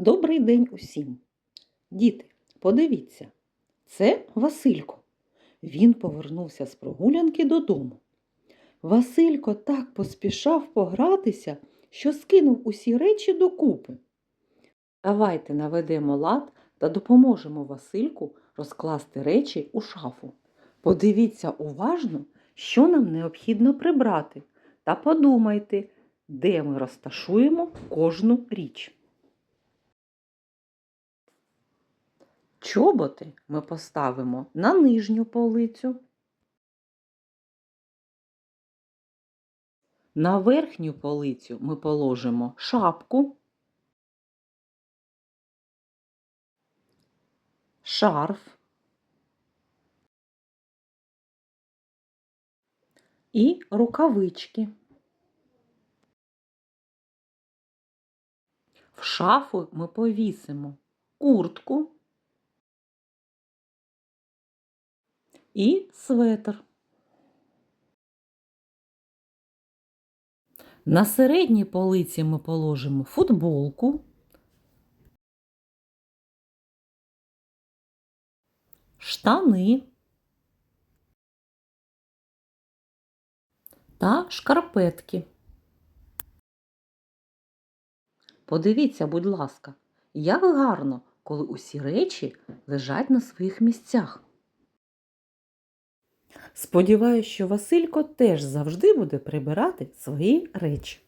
Добрий день усім. Діти, подивіться, це Василько. Він повернувся з прогулянки додому. Василько так поспішав погратися, що скинув усі речі докупи. Давайте наведемо лад та допоможемо Васильку розкласти речі у шафу. Подивіться уважно, що нам необхідно прибрати, та подумайте, де ми розташуємо кожну річ. Чоботи ми поставимо на нижню полицю. На верхню полицю ми положимо шапку, шарф і рукавички. В шафу ми повісимо куртку і светр. На середній полиці ми положимо футболку, штани та шкарпетки. Подивіться, будь ласка, як гарно, коли усі речі лежать на своїх місцях. Сподіваюсь, що Василько теж завжди буде прибирати свої речі.